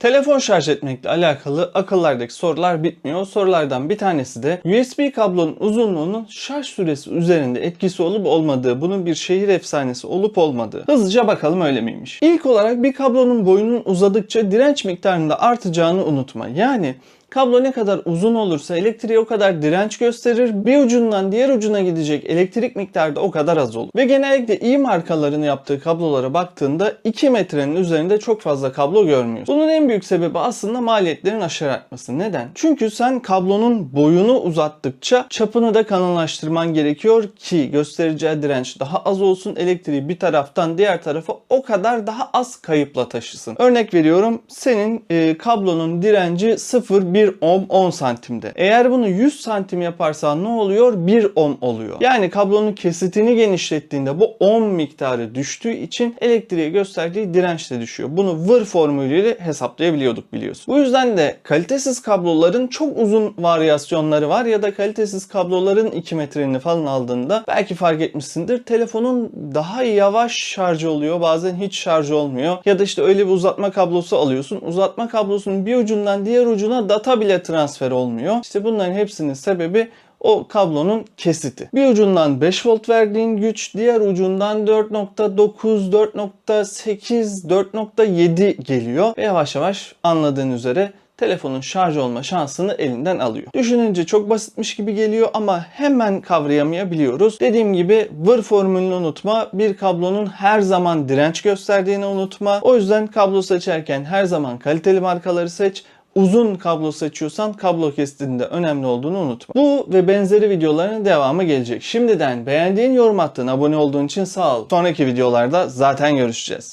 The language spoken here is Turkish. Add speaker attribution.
Speaker 1: Telefon şarj etmekle alakalı akıllardaki sorular bitmiyor. Sorulardan bir tanesi de USB kablonun uzunluğunun şarj süresi üzerinde etkisi olup olmadığı, bunun bir şehir efsanesi olup olmadığı. Hızlıca bakalım öyle miymiş? İlk olarak bir kablonun boyunun uzadıkça direnç miktarında artacağını unutma. Yani Kablo ne kadar uzun olursa elektriğe o kadar direnç gösterir. Bir ucundan diğer ucuna gidecek elektrik miktarı da o kadar az olur. Ve genellikle iyi markaların yaptığı kablolara baktığında 2 metrenin üzerinde çok fazla kablo görmüyorsun. Bunun en büyük sebebi aslında maliyetlerin aşırı artması. Neden? Çünkü sen kablonun boyunu uzattıkça çapını da kalınlaştırman gerekiyor ki göstereceği direnç daha az olsun. Elektriği bir taraftan diğer tarafa o kadar daha az kayıpla taşısın. Örnek veriyorum senin e, kablonun direnci 0,1 ohm 10 santimde. Eğer bunu 100 santim yaparsan ne oluyor? 1 ohm oluyor. Yani kablonun kesitini genişlettiğinde bu ohm miktarı düştüğü için elektriğe gösterdiği direnç de düşüyor. Bunu vır formülüyle hesaplayabiliyorduk biliyorsun. Bu yüzden de kalitesiz kabloların çok uzun varyasyonları var ya da kalitesiz kabloların 2 metrenin falan aldığında belki fark etmişsindir. Telefonun daha yavaş şarjı oluyor. Bazen hiç şarj olmuyor. Ya da işte öyle bir uzatma kablosu alıyorsun. Uzatma kablosunun bir ucundan diğer ucuna data bile transfer olmuyor. İşte bunların hepsinin sebebi o kablonun kesiti. Bir ucundan 5 volt verdiğin güç, diğer ucundan 4.9, 4.8, 4.7 geliyor ve yavaş yavaş anladığın üzere telefonun şarj olma şansını elinden alıyor. Düşününce çok basitmiş gibi geliyor ama hemen kavrayamayabiliyoruz. Dediğim gibi vır formülünü unutma. Bir kablonun her zaman direnç gösterdiğini unutma. O yüzden kablo seçerken her zaman kaliteli markaları seç uzun kablo seçiyorsan kablo kestiğinde önemli olduğunu unutma. Bu ve benzeri videoların devamı gelecek. Şimdiden beğendiğin yorum attığın abone olduğun için sağ ol. Sonraki videolarda zaten görüşeceğiz.